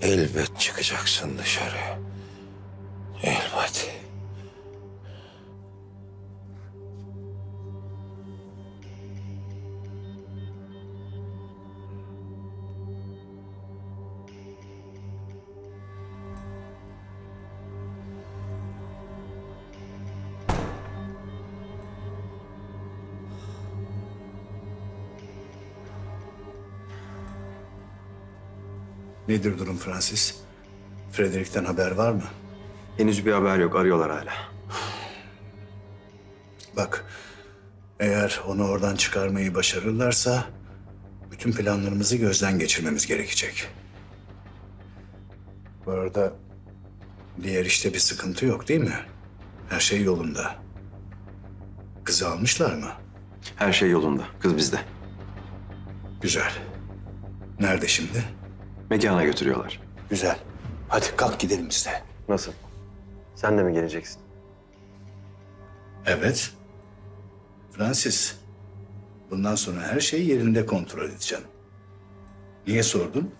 Elbet çıkacaksın dışarı. Elbet. Nedir durum Francis? Frederick'ten haber var mı? Henüz bir haber yok. Arıyorlar hala. Bak, eğer onu oradan çıkarmayı başarırlarsa... ...bütün planlarımızı gözden geçirmemiz gerekecek. Bu arada diğer işte bir sıkıntı yok değil mi? Her şey yolunda. Kızı almışlar mı? Her şey yolunda. Kız bizde. Güzel. Nerede şimdi? Mekana götürüyorlar. Güzel. Hadi kalk gidelim biz de. Nasıl? Sen de mi geleceksin? Evet. Francis, bundan sonra her şeyi yerinde kontrol edeceğim. Niye sordun?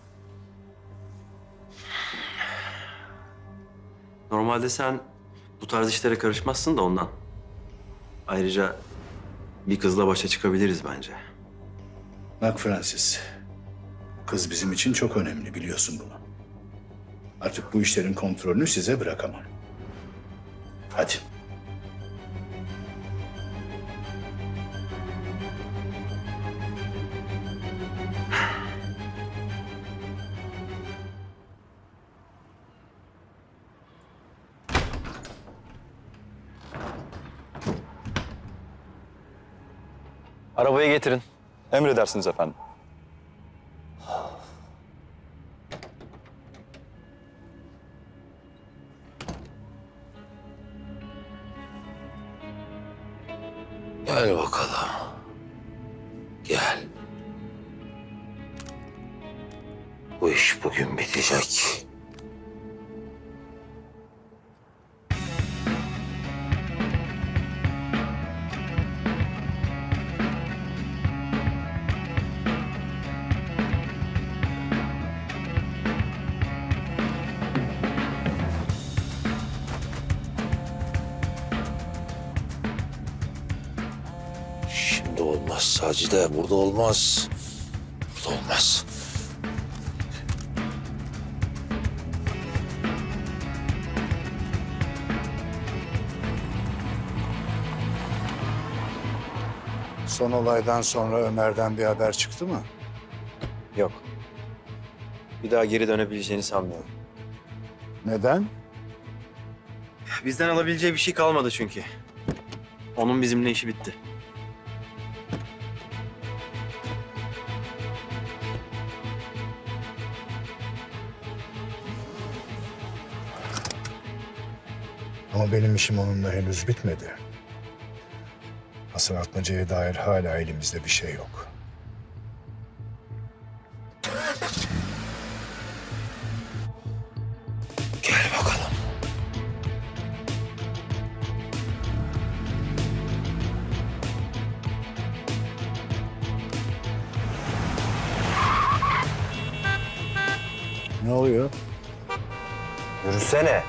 Normalde sen bu tarz işlere karışmazsın da ondan. Ayrıca bir kızla başa çıkabiliriz bence. Bak Francis, kız bizim için çok önemli biliyorsun bunu. Artık bu işlerin kontrolünü size bırakamam. Hadi. Arabayı getirin. Emredersiniz efendim. Gel bakalım. Gel. Bu iş bugün bitecek. Şimdi olmaz Sacide. Burada olmaz. Burada olmaz. Son olaydan sonra Ömer'den bir haber çıktı mı? Yok. Bir daha geri dönebileceğini sanmıyorum. Neden? Bizden alabileceği bir şey kalmadı çünkü. Onun bizimle işi bitti. Ama benim işim onunla henüz bitmedi. Hasan Atmaca'ya dair hala elimizde bir şey yok. Gel bakalım. Ne oluyor? Yürüsene.